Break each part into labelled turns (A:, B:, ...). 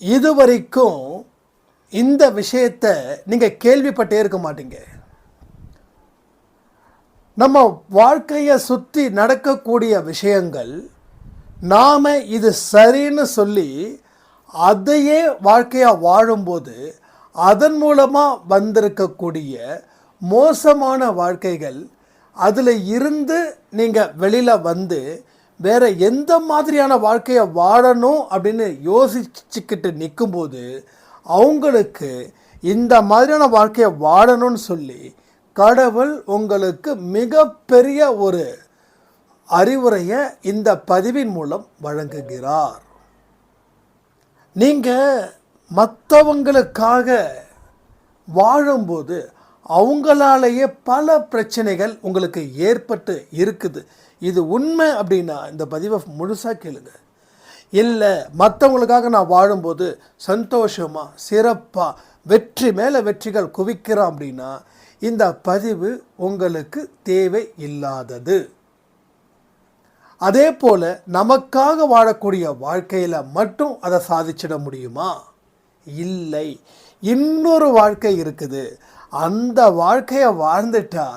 A: இதுவரைக்கும் இந்த விஷயத்தை நீங்கள் கேள்விப்பட்டே இருக்க மாட்டீங்க. நம்ம வாழ்க்கையை சுற்றி நடக்கக்கூடிய விஷயங்கள் நாம் இது சரின்னு சொல்லி அதையே வாழ்க்கையாக வாழும்போது அதன் மூலமாக வந்திருக்கக்கூடிய மோசமான வாழ்க்கைகள் அதில் இருந்து நீங்கள் வெளியில் வந்து வேறு எந்த மாதிரியான வாழ்க்கையை வாழணும் அப்படின்னு யோசிச்சுக்கிட்டு நிற்கும்போது அவங்களுக்கு இந்த மாதிரியான வாழ்க்கையை வாழணும்னு சொல்லி கடவுள் உங்களுக்கு மிகப்பெரிய ஒரு அறிவுரையை இந்த பதிவின் மூலம் வழங்குகிறார். நீங்கள் மற்றவங்களுக்காக வாழும்போது அவங்களாலேயே பல பிரச்சனைகள் உங்களுக்கு ஏற்பட்டு இருக்குது. இது உண்மை அப்படின்னா இந்த பதிவை முழுசாக கேளுங்க. இல்லை மற்றவங்களுக்காக நான் வாழும்போது சந்தோஷமாக சிறப்பாக வெற்றி மேலே வெற்றிகள் குவிக்கிறோம் அப்படின்னா இந்த பதிவு உங்களுக்கு தேவை இல்லாதது. அதே போல் நமக்காக வாழக்கூடிய வாழ்க்கையில் மட்டும் அதை சாதிச்சிட முடியுமா? இல்லை. இன்னொரு வாழ்க்கை இருக்குது. அந்த வாழ்க்கையை வாழ்ந்துட்டா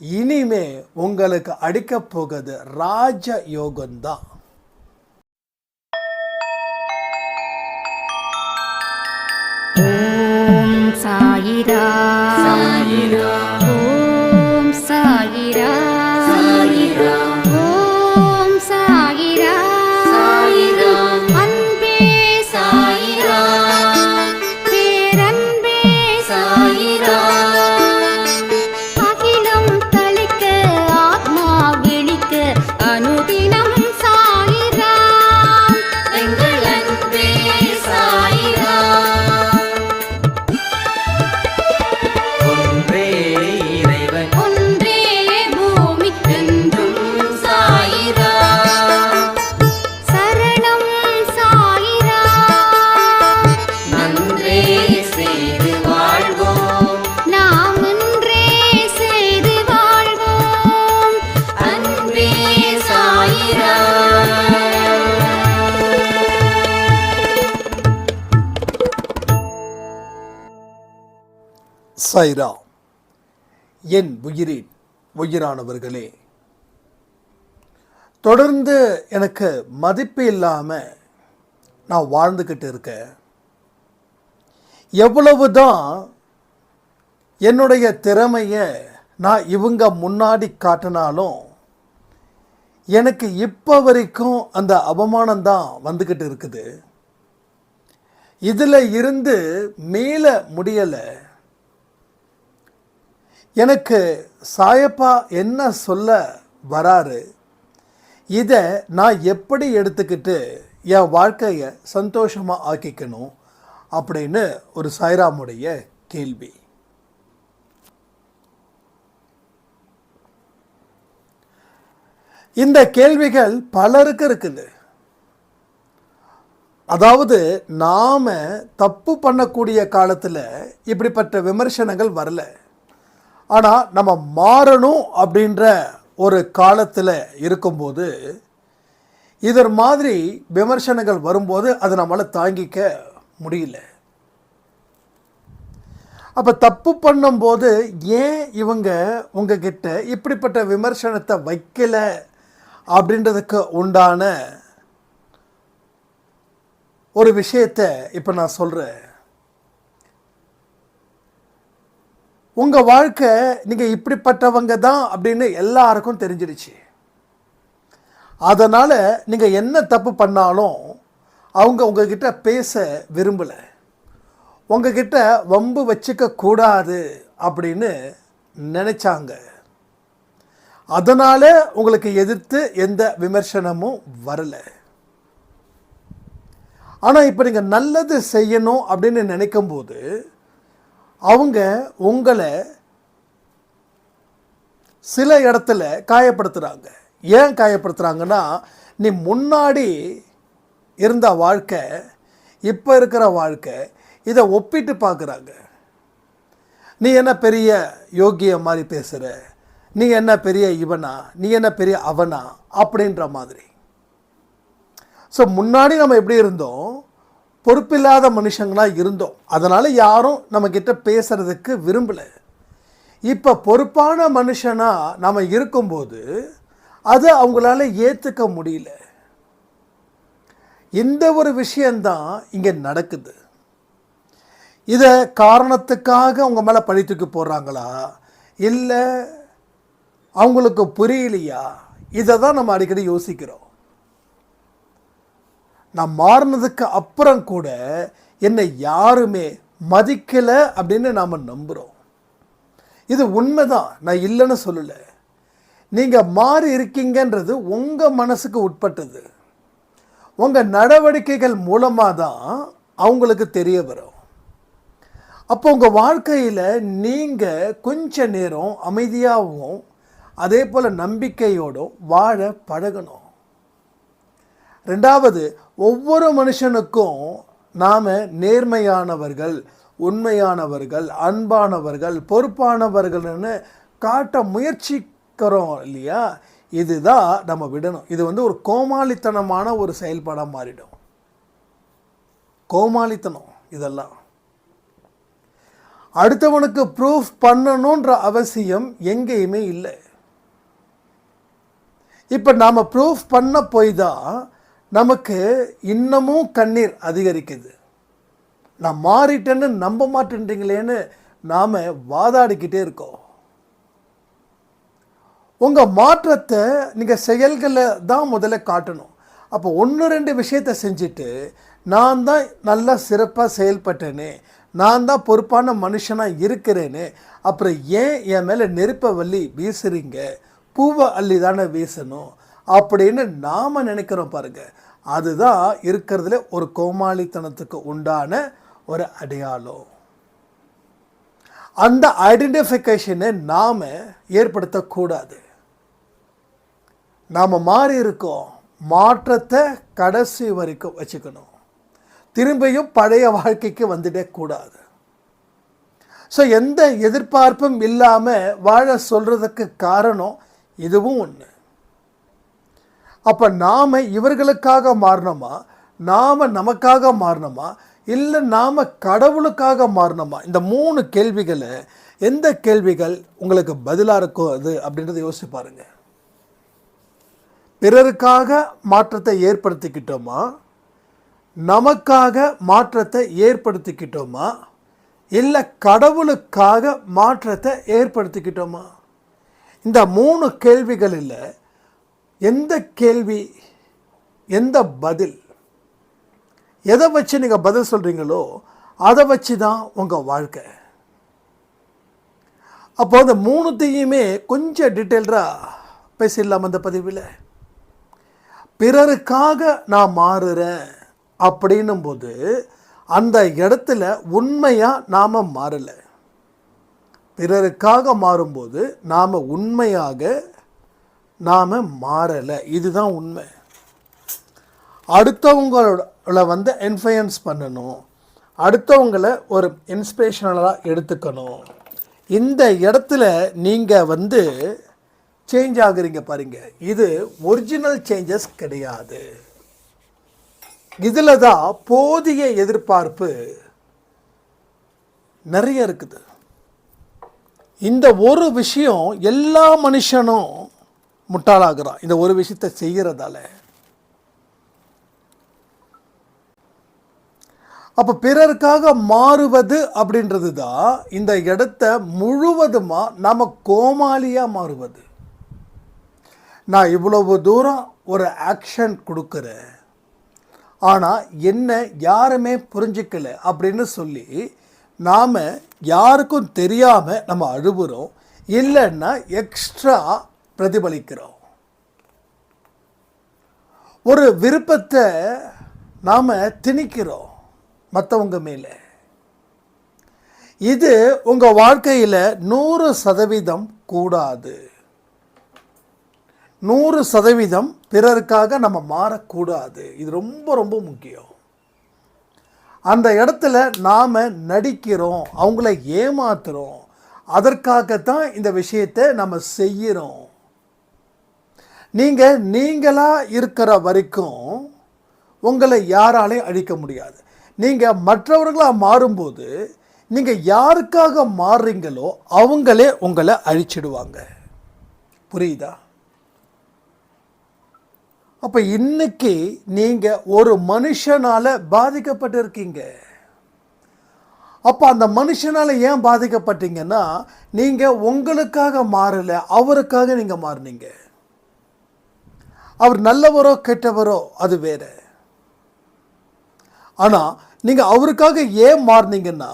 A: இனிமே உங்களுக்கு அடிக்கப் போகுது ராஜ யோகம்தான்.
B: ஓம் சாயிரா.
C: சாயிரா.
B: ஓம் சாயிரா.
C: சாயிரா.
A: சைரா என் உயிரின் உயிரானவர்களே தொடர்ந்து எனக்கு மதிப்பு இல்லாமல் நான் வாழ்ந்துக்கிட்டு இருக்கேன் எவ்வளவு தான் என்னுடைய திறமையை நான் இவங்க முன்னாடி காட்டினாலும் எனக்கு இப்போ வரைக்கும் அந்த அவமானம் தான் வந்துக்கிட்டு இருக்குது. இதில் இருந்து மீள முடியலை. எனக்கு சாயப்பா என்ன சொல்ல வராரு? இதை நான் எப்படி எடுத்துக்கிட்டு என் வாழ்க்கையை சந்தோஷமாக ஆக்கிக்கணும் அப்படின்னு ஒரு சாய்ராமுடைய கேள்வி. இந்த கேள்விகள் பலருக்கு இருக்குது. அதாவது நாம் தப்பு பண்ணக்கூடிய காலத்தில் இப்படிப்பட்ட விமர்சனங்கள் வரல. ஆனால் நம்ம மாறணும் அப்படின்ற ஒரு காலத்தில் இருக்கும்போது இதர் மாதிரி விமர்சனங்கள் வரும்போது அது நம்மளால் தாங்கிக்க முடியல. அப்போ தப்பு பண்ணும்போது ஏன் இவங்க உங்ககிட்ட இப்படிப்பட்ட விமர்சனத்தை வைக்கல அப்படின்றதுக்கு உண்டான ஒரு விஷயத்தை இப்போ நான் சொல்கிறேன் உங்கள் வாழ்க்கை நீங்கள் இப்படிப்பட்டவங்க தான் அப்படின்னு எல்லாருக்கும் தெரிஞ்சிடுச்சு. அதனால் நீங்கள் என்ன தப்பு பண்ணாலும் அவங்க உங்ககிட்ட பேச விரும்பலை. உங்ககிட்ட வம்பு வச்சுக்க கூடாது அப்படின்னு நினச்சாங்க. அதனால் உங்களுக்கு எதிர்த்து எந்த விமர்சனமும் வரலை. ஆனால் இப்போ நீங்கள் நல்லது செய்யணும் அப்படின்னு நினைக்கும்போது அவங்க உங்களை சில இடத்துல காயப்படுத்துகிறாங்க ஏன் காயப்படுத்துகிறாங்கன்னா நீ முன்னாடி இருந்த வாழ்க்கை இப்போ இருக்கிற வாழ்க்கை இதை ஒப்பிட்டு பார்க்குறாங்க. நீ என்ன பெரிய யோகிய மாதிரி பேசுகிற நீ என்ன பெரிய இவனா? நீ என்ன பெரிய அவனா? அப்படின்ற மாதிரி. ஸோ முன்னாடி நம்ம எப்படி இருந்தோம்? பொறுப்பில்லாத மனுஷங்களாக இருந்தோம். அதனால் யாரும் நம்மக்கிட்ட பேசுகிறதுக்கு விரும்பலை. விரும்பல இப்போ பொறுப்பான மனுஷனாக நம்ம இருக்கும்போது அதை அவங்களால ஏற்றுக்க முடியல. இந்த ஒரு விஷயந்தான் இங்கே நடக்குது. இதை காரணத்துக்காக அவங்க மேலே பழி தூக்கி போடுறாங்களா? இல்லை அவங்களுக்கு புரியலையா? இதை தான் நம்ம அடிக்கடி யோசிக்கிறோம். நான் மாறினதுக்கு அப்புறம் கூட என்னை யாருமே மதிக்கலை அப்படின்னு நாம் நம்புகிறோம் இது உண்மைதான். நான் இல்லைன்னு சொல்லலை. நீங்கள் மாறி இருக்கீங்கன்றது உங்கள் மனசுக்கு உட்பட்டது. உங்கள் நடவடிக்கைகள் மூலமாக தான் அவங்களுக்கு தெரிய வரும். அப்போ உங்கள் வாழ்க்கையில் நீங்கள் கொஞ்ச நேரம் அமைதியாகவும் அதே போல் நம்பிக்கையோடும் வாழ பழகணும். ரெண்டாவது ஒவ்வொரு மனுஷனுக்கும் நாம் நேர்மையானவர்கள் உண்மையானவர்கள் அன்பானவர்கள் பொறுப்பானவர்கள்னு காட்ட முயற்சிக்கிறோம் இல்லையா? இதுதான் நம்ம விடணும். இது வந்து ஒரு கோமாளித்தனமான ஒரு செயல்பாடாக மாறிடும். கோமாளித்தனம் இதெல்லாம். அடுத்தவனுக்கு ப்ரூஃப் பண்ணணுன்ற அவசியம் எங்கேயுமே இல்லை. இப்போ நாம் ப்ரூஃப் பண்ண போய் தான் நமக்கு இன்னமும் கண்ணீர் அதிகரிக்குது. நான் மாறிட்டேன்னு நம்ப மாட்டேன்றீங்களேன்னு நாம் வாதாடிக்கிட்டே இருக்கோம். உங்கள் மாற்றத்தை நீங்கள் செயல்களில் தான் முதல்ல காட்டணும். அப்போ ஒன்று ரெண்டு விஷயத்தை செஞ்சுட்டு நான் தான் நல்லா சிறப்பாக செயல்பட்டேனே நான் தான் பொறுப்பான மனுஷனாக இருக்கிறேனே அப்புறம் ஏன் என் மேலே நெருப்பை வள்ளி வீசுறீங்க? பூவை அள்ளி தானே வீசணும்? அப்படின்னு நாம் நினைக்கிறோம் பாருங்க. அதுதான் இருக்கிறதுல ஒரு கோமாளித்தனத்துக்கு உண்டான ஒரு அடையாளம். அந்த ஐடென்டிஃபிகேஷனை நாம் ஏற்படுத்தக்கூடாது. நாம் மாறி இருக்கோம். மாற்றத்தை கடைசி வரைக்கும் வச்சுக்கணும். திரும்பியும் பழைய வாழ்க்கைக்கு வந்துடே கூடாது. ஸோ எந்த எதிர்பார்ப்பும் இல்லாமல் வாழ சொல்கிறதுக்கு காரணம் இதுவும் ஒன்று அப்போ நாம் இவர்களுக்காக மாறினோமா நாம் நமக்காக மாறினோமா இல்லை நாம் கடவுளுக்காக மாறினோமா இந்த மூணு கேள்விகளை எந்த கேள்விகள் உங்களுக்கு பதிலாக இருக்கும் அது அப்படின்றத யோசிச்சு பாருங்க. பிறருக்காக மாற்றத்தை ஏற்படுத்திக்கிட்டோமா? நமக்காக மாற்றத்தை ஏற்படுத்திக்கிட்டோமா? இல்லை கடவுளுக்காக மாற்றத்தை ஏற்படுத்திக்கிட்டோமா? இந்த மூணு கேள்விகளில் எந்த கேள்வி எந்த பதில் எதை வச்சு நீங்கள் பதில் சொல்கிறீங்களோ அதை வச்சு தான் உங்கள் வாழ்க்கை. அப்போ அந்த மூணுத்தையுமே கொஞ்சம் டீட்டெயில்டாக பேசிடலாம் அந்த பதிவில். பிறருக்காக நான் மாறுறேன் அப்படின்னும் போது அந்த இடத்துல உண்மையாக நாம் மாறலை. பிறருக்காக மாறும்போது நாம் உண்மையாக நாம் மாறலை. இதுதான் உண்மை. அடுத்தவங்களோட வந்து இன்ஃப்ளூயன்ஸ் பண்ணணும். அடுத்தவங்களை ஒரு இன்ஸ்பிரேஷனலாக எடுத்துக்கணும். இந்த இடத்துல நீங்கள் வந்து சேஞ்ச் ஆகுறீங்க பாருங்க. இது ஒரிஜினல் சேஞ்சஸ் கிடையாது. இதில் தான் போதிய எதிர்பார்ப்பு நிறைய இருக்குது. இந்த ஒரு விஷயம் எல்லா மனுஷனும் முட்டாளாகிறான் இந்த ஒரு விஷயத்தை செய்கிறதால. அப்போ பிறருக்காக மாறுவது அப்படின்றது தான் இந்த இடத்த முழுவதுமாக நம்ம கோமாளியாக மாறுவது. நான் இவ்வளவு தூரம் ஒரு ஆக்ஷன் கொடுக்குறேன். ஆனால் என்ன யாருமே புரிஞ்சிக்கல அப்படின்னு சொல்லி நாம் யாருக்கும் தெரியாமல் நம்ம அழுகுறோம். இல்லைன்னா எக்ஸ்ட்ரா பிரதிபலிக்கிறோம். ஒரு விருப்பத்தை நாம் திணிக்கிறோம் மற்றவங்க மேலே. இது உங்கள் வாழ்க்கையில் நூறு சதவீதம் கூடாது. நூறு சதவீதம் பிறருக்காக நம்ம மாறக்கூடாது. இது ரொம்ப ரொம்ப முக்கியம். அந்த இடத்துல நாம் நடிக்கிறோம் அவங்கள ஏமாத்துகிறோம் அதற்காகத்தான் இந்த விஷயத்தை நம்ம செய்கிறோம் நீங்கள் நீங்களாக இருக்கிற வரைக்கும் உங்களை யாராலையும் அழிக்க முடியாது. நீங்கள் மற்றவர்களாக மாறும்போது நீங்கள் யாருக்காக மாறுறீங்களோ அவங்களே உங்களை அழிச்சிடுவாங்க. புரியுதா? அப்போ இன்னைக்கு நீங்கள் ஒரு மனுஷனால் பாதிக்கப்பட்டிருக்கீங்க. அப்போ அந்த மனுஷனால் ஏன் பாதிக்கப்பட்டீங்கன்னா நீங்கள் உங்களுக்காக மாறலை அவருக்காக நீங்கள் மாறுனீங்க. அவர் நல்லவரோ கெட்டவரோ அது வேற. ஆனால் நீங்கள் அவருக்காக ஏன் மாறினீங்கன்னா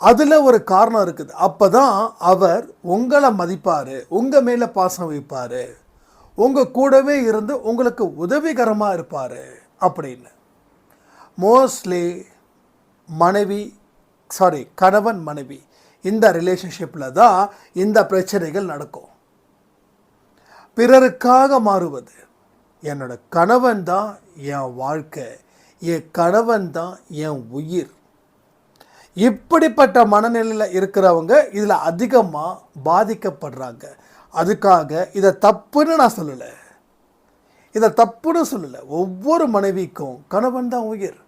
A: அதில் ஒரு காரணம் இருக்குது. அப்போ தான் அவர் உங்களை மதிப்பார் உங்கள் மேலே பாசம் வைப்பார் உங்கள் கூடவே இருந்து உங்களுக்கு உதவிகரமாக இருப்பார் அப்படின்னு. மோஸ்ட்லி மனைவி சாரி கணவன் மனைவி இந்த ரிலேஷன்ஷிப்பில் தான் இந்த பிரச்சனைகள் நடக்கும். பிறருக்காக மாறுவது. என்னோட கணவன் தான் என் வாழ்க்கை. என் கணவன் தான் என் உயிர். இப்படிப்பட்ட மனநிலையில் இருக்கிறவங்க இதில் அதிகமாக பாதிக்கப்படுறாங்க. அதுக்காக இதை தப்புன்னு நான் சொல்லலை. இதை தப்புன்னு சொல்லலை. ஒவ்வொரு மனைவிக்கும் கணவன் தான் உயிர்.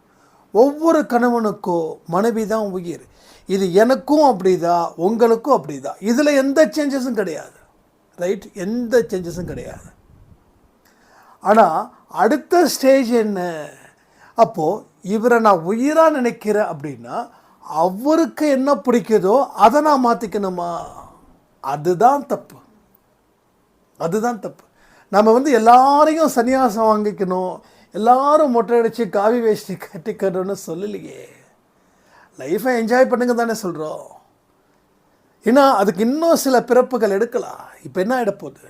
A: ஒவ்வொரு கணவனுக்கும் மனைவி தான் உயிர். இது எனக்கும் அப்படிதான் உங்களுக்கும் அப்படி தான் இதில் எந்த சேஞ்சஸும் கிடையாது. ரைட் எந்த சேஞ்சஸும் கிடையாது. ஆனால் அடுத்த ஸ்டேஜ் என்ன? அப்போது இவரை நான் உயிராக நினைக்கிறேன் அப்படின்னா அவருக்கு என்ன பிடிக்குதோ அதை நான் மாற்றிக்கணுமா அதுதான் தப்பு. அதுதான் தப்பு. நம்ம வந்து எல்லாரையும் சன்னியாசம் வாங்கிக்கணும் எல்லாரும் மொட்டை அடித்து காவி வேஷ்டி கட்டிக்கணும்னு சொல்லலையே. லைஃப்பை என்ஜாய் பண்ணுங்க தானே சொல்கிறோம் ஏன்னா அதுக்கு இன்னும் சில பிறப்புகள் எடுக்கலாம். இப்போ என்ன எடுப்போகுது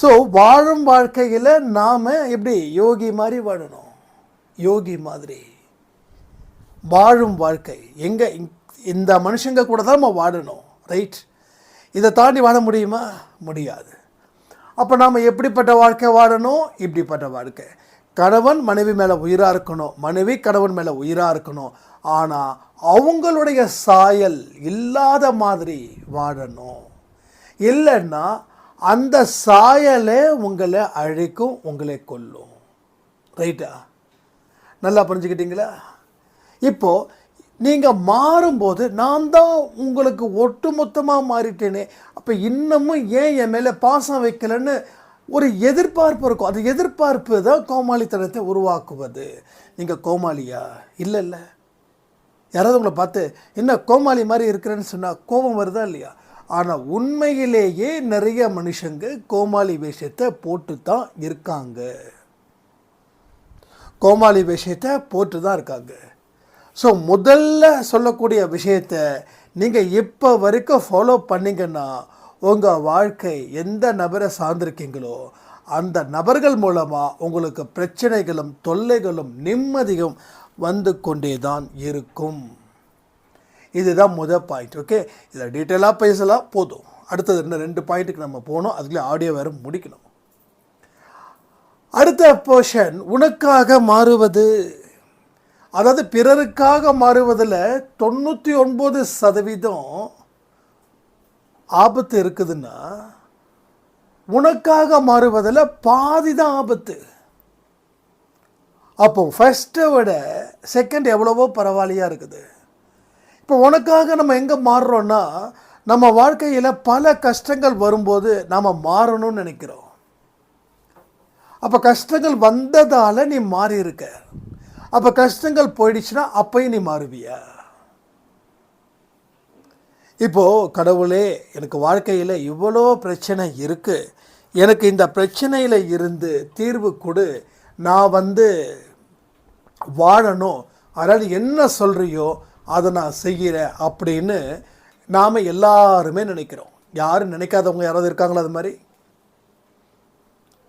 A: ஸோ வாழும் வாழ்க்கையில் நாம் எப்படி யோகி மாதிரி வாழணும்? யோகி மாதிரி. வாழும் வாழ்க்கை. எங்கே இந்த மனுஷங்க கூட தான் நம்ம வாழணும். ரைட் இதை தாண்டி வாழ முடியுமா? முடியாது. அப்போ நாம் எப்படிப்பட்ட வாழ்க்கை வாழணும்? இப்படிப்பட்ட வாழ்க்கை. கணவன் மனைவி மேலே உயிராக இருக்கணும் மனைவி கணவன் மேலே உயிராக இருக்கணும். ஆனால் அவங்களுடைய சாயல் இல்லாத மாதிரி வாழணும். இல்லைன்னா அந்த சாயலே உங்களை அழிக்கும் உங்களை கொல்லும். ரைட்டா? நல்லா புரிஞ்சுக்கிட்டீங்களா? இப்போது நீங்கள் மாறும்போது நான் தான் உங்களுக்கு ஒட்டுமொத்தமாக மாறிட்டேனே. அப்போ இன்னமும் ஏன் என் மேலே பாசம் வைக்கலன்னு ஒரு எதிர்பார்ப்பு இருக்கும். அது எதிர்பார்ப்பு தான் கோமாளித்தனத்தை உருவாக்குவது. நீங்கள் கோமாளியா? இல்லை இல்லை. யாராவது உங்களை பார்த்து என்ன கோமாளி மாதிரி இருக்கிறேன்னு சொன்னால் கோபம் வருதா இல்லையா? ஆனால் உண்மையிலேயே நிறைய மனுஷங்க கோமாளி வேஷத்தை போட்டு தான் இருக்காங்க. கோமாளி விஷயத்தை போட்டு தான் இருக்காங்க. ஸோ முதல்ல சொல்லக்கூடிய விஷயத்தை நீங்கள் இப்போ வரைக்கும் ஃபாலோ பண்ணீங்கன்னா உங்கள் வாழ்க்கை எந்த நபரை சார்ந்திருக்கீங்களோ அந்த நபர்கள் மூலமாக உங்களுக்கு பிரச்சனைகளும் தொல்லைகளும் நிம்மதியும் வந்து கொண்டே தான் இருக்கும். இதுதான் முதல் பாயிண்ட் ஓகே இதை டீட்டெயிலாக பேசலாம் போதும். அடுத்தது இன்னும் ரெண்டு பாயிண்ட்டுக்கு நம்ம போகணும் அதுக்குள்ளே ஆடியோ வேறு முடிக்கணும். அடுத்த போர்ஷன் உனக்காக மாறுவது. அதாவது பிறருக்காக மாறுவதில் தொண்ணூற்றி ஒன்பது சதவீதம் ஆபத்து இருக்குதுன்னா உனக்காக மாறுவதில் பாதி தான் ஆபத்து. அப்போ ஃபஸ்ட்டை விட செகண்ட் எவ்வளவோ பரவாயில்லையாக இருக்குது. இப்போ உனக்காக நம்ம எங்கே மாறுறோன்னா நம்ம வாழ்க்கையில் பல கஷ்டங்கள் வரும்போது நாம் மாறணும்னு நினைக்கிறோம். அப்போ கஷ்டங்கள் வந்ததால் நீ மாறி இருக்க அப்போ கஷ்டங்கள் போயிடுச்சுன்னா அப்பையும் நீ மாறுவியா? இப்போது கடவுளே எனக்கு வாழ்க்கையில் இவ்வளோ பிரச்சனை இருக்குது எனக்கு இந்த பிரச்சனையில் இருந்து தீர்வு கொடு. நான் வந்து வாழணும். அதனால் என்ன சொல்கிறியோ அதை நான் செய்கிறேன் அப்படின்னு நாம் எல்லாருமே நினைக்கிறோம். யாரும் நினைக்காதவங்க யாராவது இருக்காங்களா அது மாதிரி?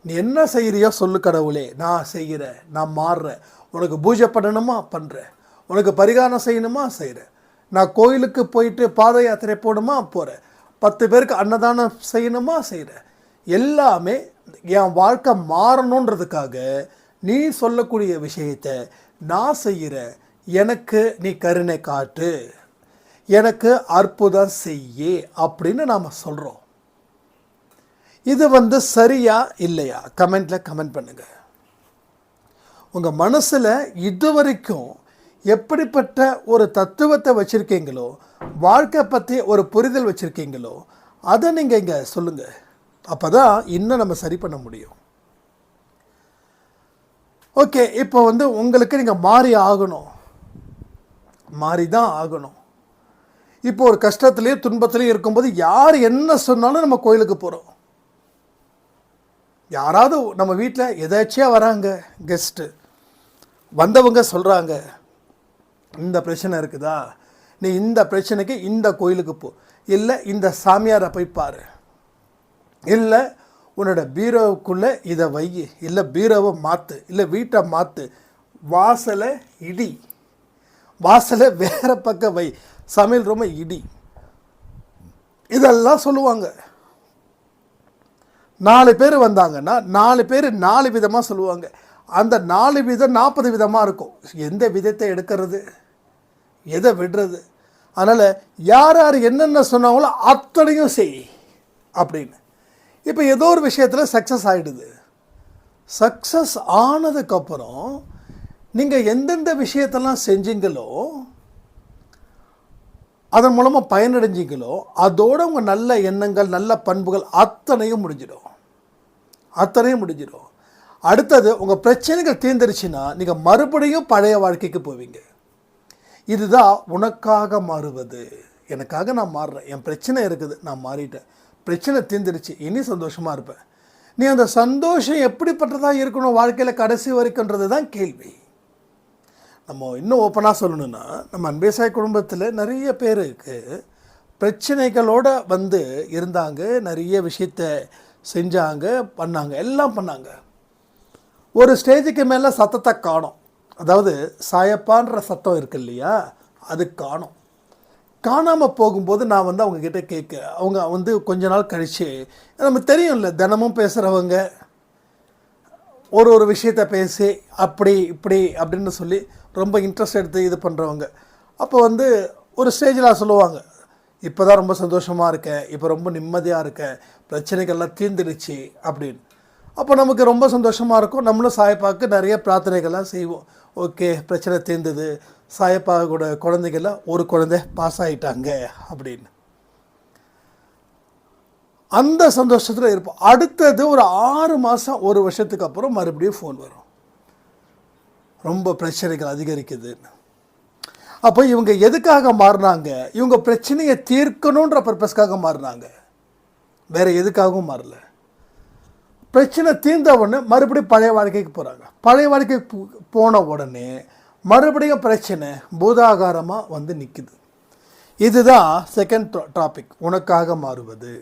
A: நீ என்ன செய்கிறியோ சொல்லு கடவுளே. நான் செய்கிறேன். நான் மாறுறேன். உனக்கு பூஜை பண்ணணுமா? பண்ணுறேன் உனக்கு பரிகாரம் செய்யணுமா? செய்கிறேன். நான் கோயிலுக்கு போயிட்டு பாத யாத்திரை போகணுமா? போகிறேன் பத்து பேருக்கு அன்னதானம் செய்யணுமா? செய்கிறேன் எல்லாமே என் வாழ்க்கை மாறணுன்றதுக்காக நீ சொல்லக்கூடிய விஷயத்த நான் செய்கிற எனக்கு நீ கருணை காட்டு. எனக்கு அற்புதம் செய்யே அப்படின்னு நாம் சொல்கிறோம் இது வந்து சரியா இல்லையா? கமெண்ட்டில் கமெண்ட் பண்ணுங்கள் உங்கள் மனசில் இது வரைக்கும் எப்படிப்பட்ட ஒரு தத்துவத்தை வச்சுருக்கீங்களோ வாழ்க்கை பற்றி ஒரு புரிதல் வச்சுருக்கீங்களோ அதை நீங்கள் இங்கே சொல்லுங்கள் அப்போ தான் இன்னும் நம்ம சரி பண்ண முடியும். ஓகே இப்போ வந்து உங்களுக்கு நீங்கள் மாறி ஆகணும். மாறி தான் ஆகணும். இப்போ ஒரு கஷ்டத்துலேயும் துன்பத்துலேயும் இருக்கும்போது யார் என்ன சொன்னாலும் நம்ம கோயிலுக்கு போகிறோம் யாராவது நம்ம வீட்டில் எதாச்சியாக வராங்க கெஸ்ட்டு வந்தவங்க சொல்கிறாங்க இந்த பிரச்சனை இருக்குதா? நீ இந்த பிரச்சனைக்கு இந்த கோயிலுக்கு போ. இல்லை இந்த சாமியாரை போய் பாரு. இல்லை உன்னோட பீரோவுக்குள்ளே இதை வை. இல்லை பீரோவை மாற்று இல்லை வீட்டை மாற்று வாசலை இடி. வாசலை வேற பக்கம் வை. சமையல் ரொம்ப இடி. இதெல்லாம் சொல்லுவாங்க. நாலு பேர் வந்தாங்கன்னா நாலு பேர் நாலு விதமாக சொல்லுவாங்க. அந்த நாலு விதம் நாற்பது விதமாக இருக்கும். எந்த விதத்தை எடுக்கிறது? எதை விடுறது? அதனால் யார் யார் என்னென்ன சொன்னாங்களோ அத்தனையும் செய் அப்படின்னு. இப்போ ஏதோ ஒரு விஷயத்தில் சக்ஸஸ் ஆகிடுது சக்ஸஸ் ஆனதுக்கப்புறம் நீங்கள் எந்தெந்த விஷயத்தெல்லாம் செஞ்சீங்களோ அதன் மூலமாக பயனடைஞ்சிங்களோ அதோட உங்கள் நல்ல எண்ணங்கள் நல்ல பண்புகள் அத்தனையும் முடிஞ்சிடும். அத்தனையும் முடிஞ்சிடும். அடுத்தது உங்கள் பிரச்சனைகள் தீர்ந்துருச்சுன்னா நீங்கள் மறுபடியும் பழைய வாழ்க்கைக்கு போவீங்க. இதுதான் உனக்காக மாறுவது. எனக்காக நான் மாறுறேன். என் பிரச்சனை இருக்குது. நான் மாறிட்டேன். பிரச்சனை தீர்ந்துருச்சு இனி சந்தோஷமாக இருப்பேன். நீ அந்த சந்தோஷம் எப்படிப்பட்டதாக இருக்கணும் வாழ்க்கையில் கடைசி வரைக்கும்ன்றது தான் கேள்வி. நம்ம இன்னும் ஓப்பனாக சொல்லணும்னா நம்ம அன்பேசாய் குடும்பத்தில் நிறைய பேருக்கு பிரச்சனைகளோடு வந்து இருந்தாங்க. நிறைய விஷயத்த செஞ்சாங்க பண்ணாங்க. எல்லாம் பண்ணாங்க. ஒரு ஸ்டேஜுக்கு மேலே சத்தத்தை காணோம். அதாவது சாயப்பான்ற சத்தம் இருக்கு இல்லையா? அது காணும். காணாமல் போகும்போது நான் வந்து அவங்கக்கிட்ட கேட்க அவங்க வந்து கொஞ்ச நாள் கழித்து நமக்கு தெரியும்ல தினமும் பேசுகிறவங்க ஒரு ஒரு விஷயத்த பேசி அப்படி இப்படி அப்படின்னு சொல்லி ரொம்ப இன்ட்ரெஸ்ட் எடுத்து இது பண்ணுறவங்க அப்போ வந்து ஒரு ஸ்டேஜில் சொல்லுவாங்க இப்போ தான் ரொம்ப சந்தோஷமாக இருக்கேன் இப்போ ரொம்ப நிம்மதியாக இருக்கேன் பிரச்சனைகள்லாம் தீர்ந்துடுச்சு அப்படின்னு. அப்போ நமக்கு ரொம்ப சந்தோஷமாக இருக்கும். நம்மளும் சாயப்பாவுக்கு நிறைய பிரார்த்தனைகள்லாம் செய்வோம். ஓகே பிரச்சனை தீர்ந்தது. சாயப்பா கூட குழந்தைகள்லாம் ஒரு குழந்தை பாஸ் ஆகிட்டாங்க அப்படின்னு. அந்த சந்தோஷத்தில் இருப்போம். அடுத்தது ஒரு ஆறு மாதம் ஒரு வருஷத்துக்கு அப்புறம் மறுபடியும் ஃபோன் வரும். ரொம்ப பிரச்சனைகள் அதிகரிக்குதுன்னு அப்போ இவங்க எதுக்காக மாறினாங்க? இவங்க பிரச்சனையை தீர்க்கணுன்ற பர்பஸ்க்காக மாறினாங்க. வேறு எதுக்காகவும் மாறல. பிரச்சனை தீர்ந்த உடனே மறுபடியும் பழைய வாழ்க்கைக்கு போகிறாங்க பழைய வாழ்க்கைக்கு போன உடனே மறுபடியும் பிரச்சனை பூதாகாரமாக வந்து நிற்குது இதுதான் செகண்ட் டாபிக் உனக்காக மாறுவது.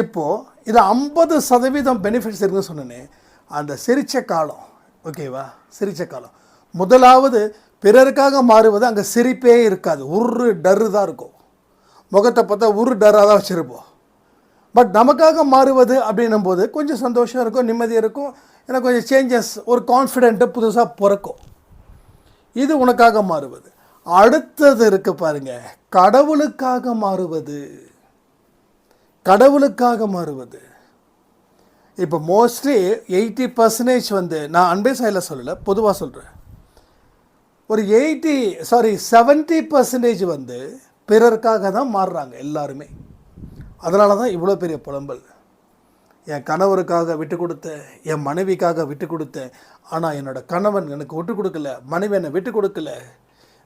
A: இப்போது இது ஐம்பது சதவீதம் பெனிஃபிட்ஸ் இருக்குன்னு சொன்னேனே அந்த சிரிச்ச காலம் ஓகேவா சிரிச்ச காலம். முதலாவது பிறருக்காக மாறுவது அங்கே சிரிப்பே இருக்காது. உரு டரு தான் இருக்கும். முகத்தை பார்த்தா உரு டராக தான் வச்சுருப்போம். பட் நமக்காக மாறுவது அப்படின்னும் போது கொஞ்சம் சந்தோஷம் இருக்கும் நிம்மதி இருக்கும். ஏன்னா கொஞ்சம் சேஞ்சஸ் ஒரு கான்ஃபிடென்ட்டு புதுசாக பிறக்கும். இது உனக்காக மாறுவது. அடுத்தது இருக்கு பாருங்க கடவுளுக்காக மாறுவது. கடவுளுக்காக மாறுவது. இப்போ மோஸ்ட்லி எயிட்டி பர்சன்டேஜ் வந்து நான் அன்பே சாயில் சொல்லலை பொதுவாக சொல்கிறேன் ஒரு எயிட்டி சாரி 70% பர்சன்டேஜ் வந்து பிறருக்காக தான் மாறுறாங்க எல்லாருமே. அதனால தான் இவ்வளோ பெரிய புலம்பல். என் கணவருக்காக விட்டு கொடுத்தேன் என் மனைவிக்காக விட்டு கொடுத்தேன் ஆனால் என்னோட கணவன் எனக்கு விட்டு கொடுக்கல மனைவி என்னை விட்டு கொடுக்கல.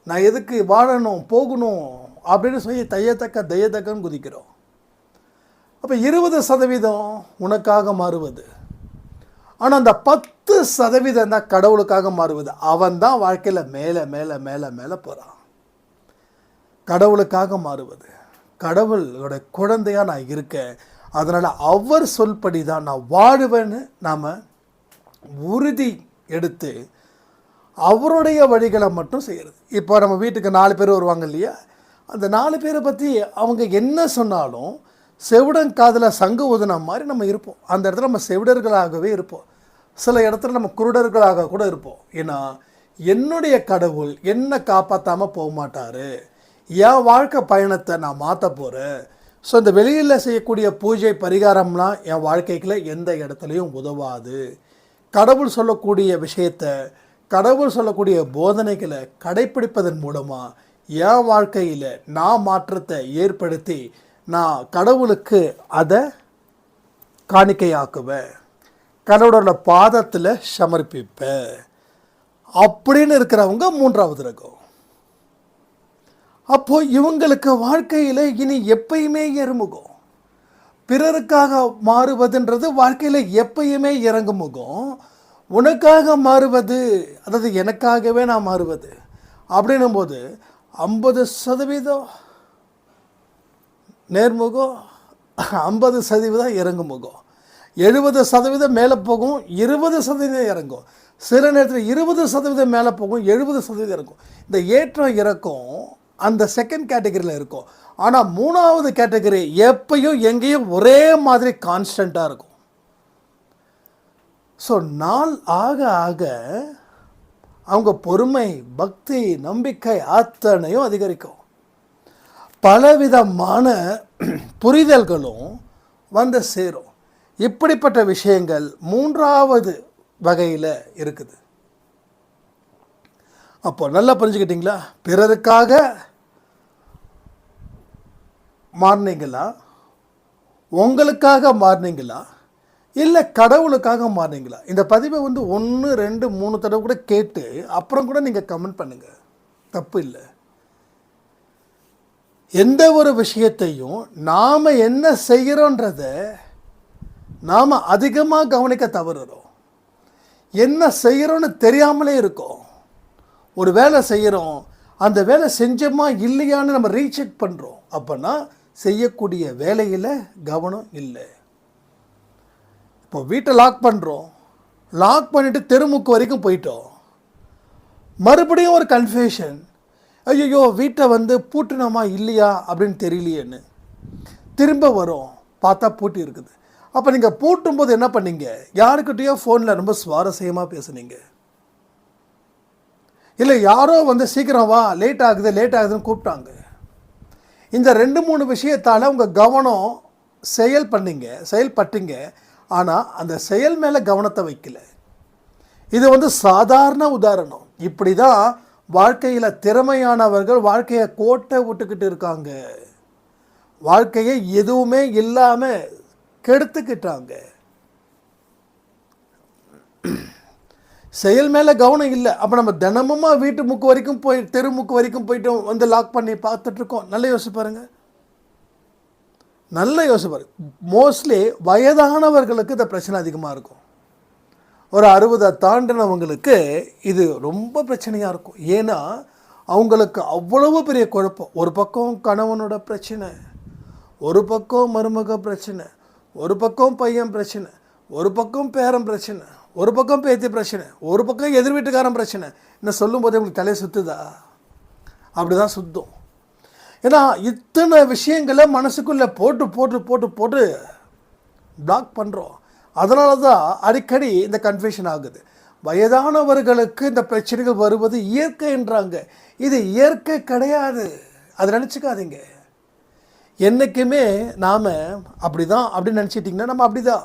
A: நான் எதுக்கு வாழணும் போகணும் அப்படின்னு சொல்லி தையத்தக்க தையத்தக்கன்னு குதிக்கிறோம். அப்போ இருபது சதவீதம் உனக்காக மாறுவது. ஆனால் அந்த பத்து சதவீதம் தான் கடவுளுக்காக மாறுவது. அவன் தான் வாழ்க்கையில் மேலே மேலே மேலே மேலே போகிறான் கடவுளுக்காக மாறுவது. கடவுளோட குழந்தையாக நான் இருக்கேன். அதனால் அவர் சொல்படி தான் நான் வாழுவேன்னு நாம் உறுதி எடுத்து அவருடைய வழிகளை மட்டும் செய்கிறது இப்போ நம்ம வீட்டுக்கு நாலு பேர் வருவாங்க இல்லையா? அந்த நாலு பேரை பற்றி அவங்க என்ன சொன்னாலும் செவிடன் காதில் சங்கு ஊதுன மாதிரி நம்ம இருப்போம். அந்த இடத்துல நம்ம செவிடர்களாகவே இருப்போம். சில இடத்துல நம்ம குருடர்களாக கூட இருப்போம். ஏன்னா என்னுடைய கடவுள் என்னை காப்பாற்றாமல் போக மாட்டார் என் வாழ்க்கை பயணத்தை நான் மாற்ற போகிறேன் ஸோ இந்த வெளியில் செய்யக்கூடிய பூஜை பரிகாரம்லாம் என் வாழ்க்கைக்குள்ள எந்த இடத்துலையும் உதவாது. கடவுள் சொல்லக்கூடிய விஷயத்தை கடவுள் சொல்லக்கூடிய போதனைகளை கடைப்பிடிப்பதன் மூலமாக என் வாழ்க்கையில் நான் மாற்றத்தை ஏற்படுத்தி நான் கடவுளுக்கு அதை காணிக்கையாக்குவேன். கடவுளோட பாதத்தில் சமர்ப்பிப்பேன். அப்படின்னு இருக்கிறவங்க மூன்றாவது ரகம். அப்போ இவங்களுக்கு வாழ்க்கையில் இனி எப்பயுமே எறுமுகம் பிறருக்காக மாறுவதுன்றது வாழ்க்கையில் எப்பயுமே இறங்குமுகம் உனக்காக மாறுவது அதாவது எனக்காகவே நான் மாறுவது அப்படின்னும் போது ஐம்பது சதவீதம் நேர்முகம் ஐம்பது சதவீதம் இறங்குமுகம் எழுபது சதவீதம் மேலே போகும் இருபது சதவீதம் இறங்கும். சில நேரத்தில் இருபது சதவீதம் மேலே போகும் எழுபது சதவீதம் இறங்கும். இந்த ஏற்றம் இறக்கம் அந்த செகண்ட் கேட்டகரியில் இருக்கும். ஆனால் மூணாவது கேட்டகரி எப்பயும் எங்கேயும் ஒரே மாதிரி கான்ஸ்டண்ட்டாக இருக்கும். ஸோ நாள் ஆக ஆக அவங்க பொறுமை பக்தி நம்பிக்கை அத்தனையும் அதிகரிக்கும். பலவிதமான புரிதல்களும் வந்து சேரும். இப்படிப்பட்ட விஷயங்கள் மூன்றாவது வகையில் இருக்குது. அப்போ நல்லா புரிஞ்சுக்கிட்டீங்களா? பிறருக்காக மாறினீங்களா? உங்களுக்காக மாறினீங்களா? இல்லை கடவுளுக்காக மாறினீங்களா? இந்த பதிவை வந்து ஒன்று ரெண்டு மூணு தடவை கூட கேட்டு அப்புறம் கூட நீங்கள் கமெண்ட் பண்ணுங்கள் தப்பு இல்லை. எந்த ஒரு விஷயத்தையும் நாம் என்ன செய்கிறோன்றத நாம் அதிகமாக கவனிக்க தவறுகிறோம் என்ன செய்கிறோன்னு தெரியாமலே இருக்கோம். ஒரு வேலை செய்கிறோம் அந்த வேலை செஞ்சோமா இல்லையான்னு நம்ம ரீசெக் பண்ணுறோம் அப்போனா செய்யக்கூடிய வேலையில் கவனம் இல்லை. இப்போ வீட்டை லாக் பண்ணுறோம் லாக் பண்ணிவிட்டு தெருமுக்கு வரைக்கும் போயிட்டோம். மறுபடியும் ஒரு கன்ஃபியூஷன் ஐயோ வீட்டை வந்து பூட்டினோமா இல்லையா அப்படின்னு தெரியலையேன்னு. திரும்ப வரும். பார்த்தா பூட்டி இருக்குது. அப்போ நீங்கள் பூட்டும்போது என்ன பண்ணீங்க? யாருக்கிட்டேயோ ஃபோனில் ரொம்ப சுவாரஸ்யமாக பேசுனீங்க. இல்லை யாரோ வந்து சீக்கிரம் வா லேட் ஆகுது லேட் ஆகுதுன்னு கூப்பிட்டாங்க. இந்த ரெண்டு மூணு விஷயத்தால் உங்கள் கவனம் செயல் பண்ணிங்க செயல்பட்டீங்க ஆனால் அந்த செயல் மேலே கவனத்தை வைக்கல. இது வந்து சாதாரண உதாரணம். இப்படி தான் வாழ்க்கையில் திறமையானவர்கள் வாழ்க்கையை கோட்டை விட்டுக்கிட்டு இருக்காங்க. வாழ்க்கையை எதுவுமே இல்லாமல் கெடுத்துக்கிட்டாங்க. செயல் மேலே கவனம் இல்லை. அப்போ நம்ம தினமுமா வீட்டு முக்கு வரைக்கும் போய் தெரு முக்கு வரைக்கும் போயிட்டு வந்து லாக் பண்ணி பார்த்துட்ருக்கோம் நல்ல யோசிச்சு பாருங்க. நல்ல யோசிச்சு மோஸ்ட்லி வயதானவர்களுக்கு இந்த பிரச்சனை அதிகமாக இருக்கும். ஒரு அறுபதை தாண்டினவங்களுக்கு இது ரொம்ப பிரச்சனையாக இருக்கும். ஏன்னா அவங்களுக்கு அவ்வளவு பெரிய குழப்பம். ஒரு பக்கம் கணவனோட பிரச்சனை ஒரு பக்கம் மருமக பிரச்சனை ஒரு பக்கம் பையன் பிரச்சனை ஒரு பக்கம் பேரன் பிரச்சனை. ஒரு பக்கம் பேத்தி பிரச்சனை ஒரு பக்கம் எதிர் வீட்டுக்காரன் பிரச்சனை. இன்னும் சொல்லும்போது உங்களுக்கு தலையை சுற்றுதா அப்படி தான் சுத்தும். ஏன்னா இத்தனை விஷயங்களை மனசுக்குள்ளே போட்டு போட்டு போட்டு போட்டு பிளாக் பண்ணுறோம் அதனால தான் அடிக்கடி இந்த கன்ஃபியூஷன் ஆகுது. வயதானவர்களுக்கு இந்த பிரச்சனைகள் வருவது இயற்கைன்றாங்க இது இயற்கை கிடையாது. அதை நினச்சிக்காதீங்க. என்றைக்குமே நாம் அப்படி தான் அப்படின்னு நினச்சிட்டிங்கன்னா நம்ம அப்படி தான்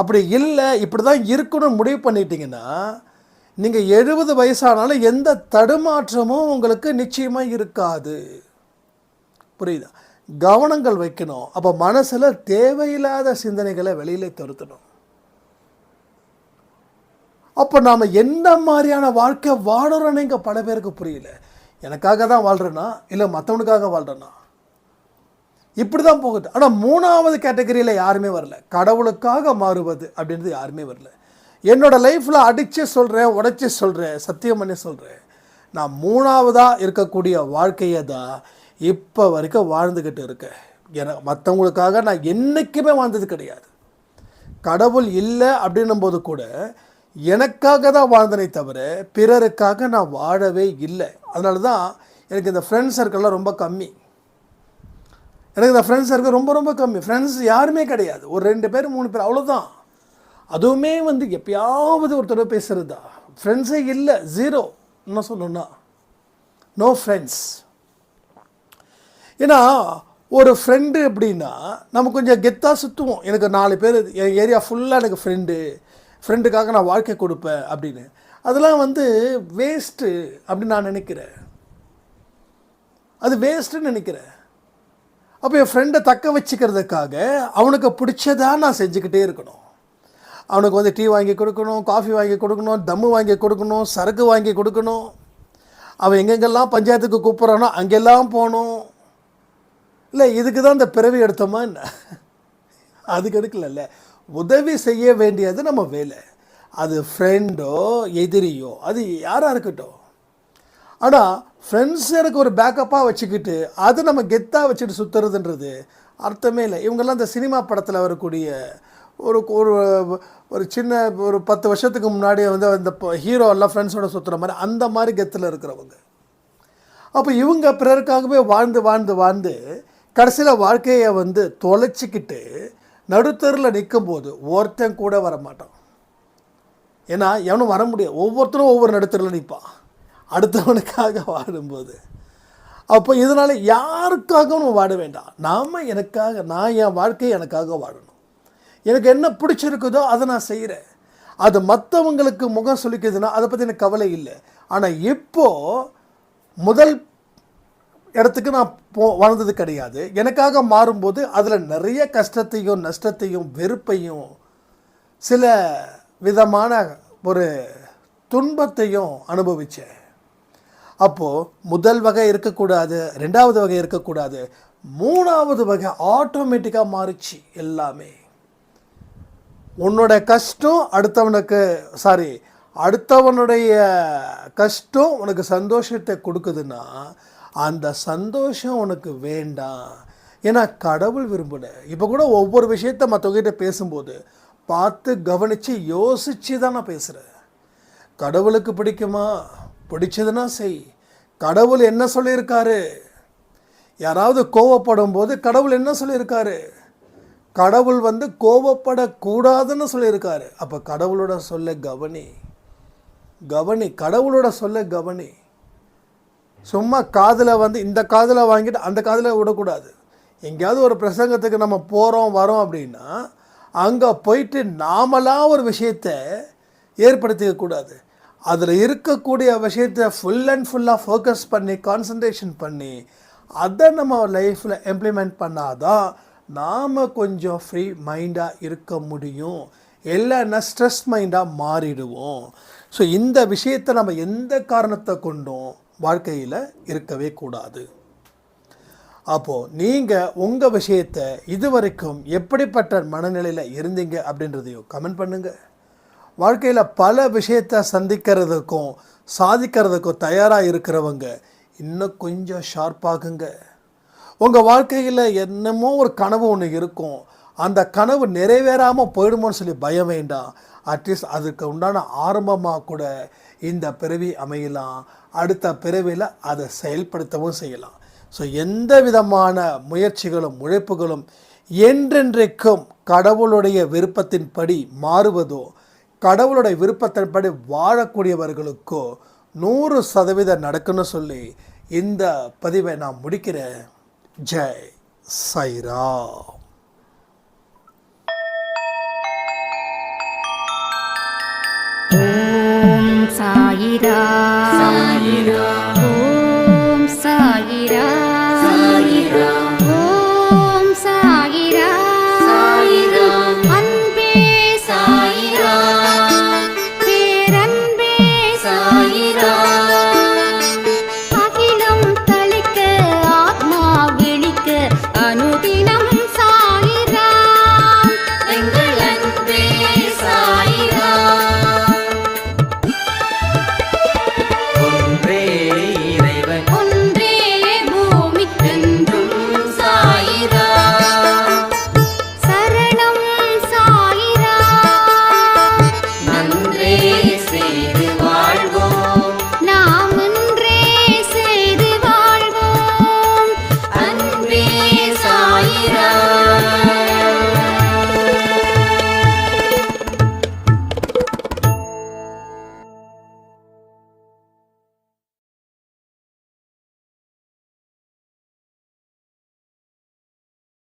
A: அப்படி இல்லை இப்படி தான் இருக்கணும்னு முடிவு பண்ணிட்டீங்கன்னா நீங்கள் எழுபது வயசானாலும் எந்த தடுமாற்றமும் உங்களுக்கு நிச்சயமாக இருக்காது. புரியுதா? கவனங்கள் வைக்கணும். அப்போ மனசில் தேவையில்லாத சிந்தனைகளை வெளியில் துரத்தணும். அப்போ நாம் எந்த மாதிரியான வாழ்க்கை வாழறோன்னு இங்கே பல பேருக்கு புரியல. எனக்காக தான் வாழ்கிறேன்னா இல்லை மற்றவனுக்காக வாழ்கிறேன்னா இப்படி தான் போகுது. ஆனால் மூணாவது கேட்டகரியில் யாருமே வரல. கடவுளுக்காக மாறுவது அப்படின்றது யாருமே வரல. என்னோடய லைஃப்பில் அடித்து சொல்கிறேன் உடச்சி சொல்கிறேன் சத்தியம் பண்ணி சொல்கிறேன் நான் மூணாவதாக இருக்கக்கூடிய வாழ்க்கையை தான் இப்போ வரைக்கும் வாழ்ந்துக்கிட்டு இருக்கேன். என மற்றவங்களுக்காக நான் என்றைக்குமே வாழ்ந்தது கிடையாது. கடவுள் இல்லை அப்படின்னும் போது கூட எனக்காக தான் வாழ்ந்தனே தவிர பிறருக்காக நான் வாழவே இல்லை. அதனால தான் எனக்கு இந்த ஃப்ரெண்ட்ஸ் சர்க்கிள்லாம் ரொம்ப கம்மி. எனக்கு இந்த ஃப்ரெண்ட்ஸ் இருக்க ரொம்ப ரொம்ப கம்மி. ஃப்ரெண்ட்ஸ் யாருமே கிடையாது. ஒரு ரெண்டு பேர் மூணு பேர் அவ்வளோதான் அதுவுமே வந்து எப்பயாவது ஒருத்தர் பேசுகிறது தான் ஃப்ரெண்ட்ஸே இல்லை. ஜீரோ என்ன சொல்லணும்னா நோ ஃப்ரெண்ட்ஸ் ஏன்னா ஒரு ஃப்ரெண்டு அப்படின்னா நம்ம கொஞ்சம் கெத்தாக சுற்றுவோம் எனக்கு நாலு பேர் என் ஏரியா ஃபுல்லாக எனக்கு ஃப்ரெண்டு ஃப்ரெண்டுக்காக நான் வாழ்க்கை கொடுப்பேன் அப்படின்னு. அதெல்லாம் வந்து வேஸ்ட்டு அப்படின்னு நான் நினைக்கிறேன். அது வேஸ்ட்டுன்னு நினைக்கிறேன். அப்போ என் ஃப்ரெண்டை தக்க வச்சுக்கிறதுக்காக அவனுக்கு பிடிச்சதா நான் செஞ்சுக்கிட்டே இருக்கணும். அவனுக்கு வந்து டீ வாங்கி கொடுக்கணும் காஃபி வாங்கி கொடுக்கணும் தம்மு வாங்கி கொடுக்கணும் சரக்கு வாங்கி கொடுக்கணும். அவன் எங்கெங்கெல்லாம் பஞ்சாயத்துக்கு கூப்பிட்றானோ அங்கெல்லாம் போகணும். இல்லை இதுக்கு தான் இந்த பிறவி எடுத்தோமா என்ன? அதுக்கு எடுக்கலல்ல உதவி செய்ய வேண்டியது நம்ம வேலை. அது ஃப்ரெண்டோ எதிரியோ அது யாராக இருக்கட்டும். ஆனால் ஃப்ரெண்ட்ஸ் எனக்கு ஒரு பேக்கப்பாக வச்சுக்கிட்டு அது நம்ம கெத்தாக வச்சுட்டு சுற்றுறதுன்றது அர்த்தமே இல்லை. இவங்கெல்லாம் இந்த சினிமா படத்தில் வரக்கூடிய ஒரு ஒரு ஒரு சின்ன ஒரு பத்து வருஷத்துக்கு முன்னாடி வந்து அந்த ஹீரோ எல்லாம் ஃப்ரெண்ட்ஸோட சுற்றுற மாதிரி அந்த மாதிரி கெத்தில் இருக்கிறவங்க. அப்போ இவங்க பிறருக்காகவே வாழ்ந்து வாழ்ந்து வாழ்ந்து கடைசியில் வாழ்க்கையை வந்து தொலைச்சிக்கிட்டு நடுத்தரில் நிற்கும்போது ஒருத்தன் கூட வர மாட்டான் ஏன்னா எவனும் வர முடியாது. ஒவ்வொருத்தரும் ஒவ்வொரு நடுத்தரில் நிற்பான் அடுத்தவனுக்காக வாடும்போது. அப்போ இதனால் யாருக்காகவும் நம்ம வாட வேண்டாம். நாம் எனக்காக நான் என் வாழ்க்கையை எனக்காக வாழணும் எனக்கு என்ன பிடிச்சிருக்குதோ அதை நான் செய்கிறேன் அது மற்றவங்களுக்கு முகம் சொல்லிக்கிறதுனா அதை பற்றி எனக்கு கவலை இல்லை. ஆனால் இப்போது முதல் இடத்துக்கு நான் போ வாழ்ந்தது கிடையாது. எனக்காக மாறும்போது அதில் நிறைய கஷ்டத்தையும் நஷ்டத்தையும் வெறுப்பையும் சில விதமான ஒரு துன்பத்தையும் அனுபவித்தேன் அப்போது முதல் வகை இருக்கக்கூடாது ரெண்டாவது வகை இருக்கக்கூடாது மூணாவது வகை ஆட்டோமேட்டிக்காக மாறிச்சு எல்லாமே. உன்னோட கஷ்டம் அடுத்தவனுக்கு சாரி அடுத்தவனுடைய கஷ்டம் உனக்கு சந்தோஷத்தை கொடுக்குதுன்னா அந்த சந்தோஷம் உனக்கு வேண்டாம். ஏன்னா கடவுள் விரும்பல. இப்போ கூட ஒவ்வொரு விஷயத்த மற்றவங்ககிட்ட பேசும்போது பார்த்து கவனித்து யோசித்து தான் நான் பேசுகிறேன் கடவுளுக்கு பிடிக்குமா? பிடிச்சதுன்னா செய். கடவுள் என்ன சொல்லியிருக்காரு? யாராவது கோவப்படும் போது கடவுள் என்ன சொல்லியிருக்காரு? கடவுள் வந்து கோவப்படக்கூடாதுன்னு சொல்லியிருக்காரு. அப்போ கடவுளோட சொல்ல கவனி. கவனி. கடவுளோட சொல்ல கவனி. சும்மா காதில் வந்து இந்த காதில் வாங்கிட்டு அந்த காதில் விடக்கூடாது. எங்கேயாவது ஒரு பிரசங்கத்துக்கு நம்ம போகிறோம் வரோம் அப்படின்னா அங்கே போயிட்டு நாமளாக ஒரு விஷயத்தை ஏற்படுத்திக்க கூடாது அதில் இருக்கக்கூடிய விஷயத்தை ஃபுல் அண்ட் ஃபுல்லாக ஃபோக்கஸ் பண்ணி கான்சன்ட்ரேஷன் பண்ணி அதை நம்ம லைஃப்பில் இம்ப்ளிமெண்ட் பண்ணாதான் நாம் கொஞ்சம் ஃப்ரீ மைண்டாக இருக்க முடியும். இல்லைன்னா ஸ்ட்ரெஸ் மைண்டாக மாறிடுவோம். ஸோ இந்த விஷயத்தை நம்ம எந்த காரணத்தை கொண்டும் வாழ்க்கையில் இருக்கவே கூடாது. அப்போது நீங்கள் உங்கள் விஷயத்தை இதுவரைக்கும் எப்படிப்பட்ட மனநிலையில் இருந்தீங்க அப்படின்றதையும் கமெண்ட் பண்ணுங்கள் வாழ்க்கையில் பல விஷயத்தை சந்திக்கிறதுக்கும் சாதிக்கிறதுக்கும் தயாராக இருக்கிறவங்க இன்னும் கொஞ்சம் ஷார்ப்பாகுங்க உங்கள் வாழ்க்கையில் என்னமோ ஒரு கனவு ஒன்று இருக்கும். அந்த கனவு நிறைவேறாமல் போயிடுமோன்னு சொல்லி பயம் வேண்டாம். அட்லீஸ்ட் அதுக்கு உண்டான ஆரம்பமாக கூட இந்த பிறவி அமையலாம். அடுத்த பிறவியில் அதை செயல்படுத்தவும் செய்யலாம். ஸோ எந்த விதமான முயற்சிகளும் உழைப்புகளும் என்றென்றைக்கும் கடவுளுடைய விருப்பத்தின்படி மாறுவதோ கடவுளுடைய விருப்பத்தின்படி வாழக்கூடியவர்களுக்கோ நூறு சதவீதம் நடக்குன்னு சொல்லி இந்த பதிவை நான் முடிக்கிறேன். ஜெய் சைரா
B: ஓம் சாயிரா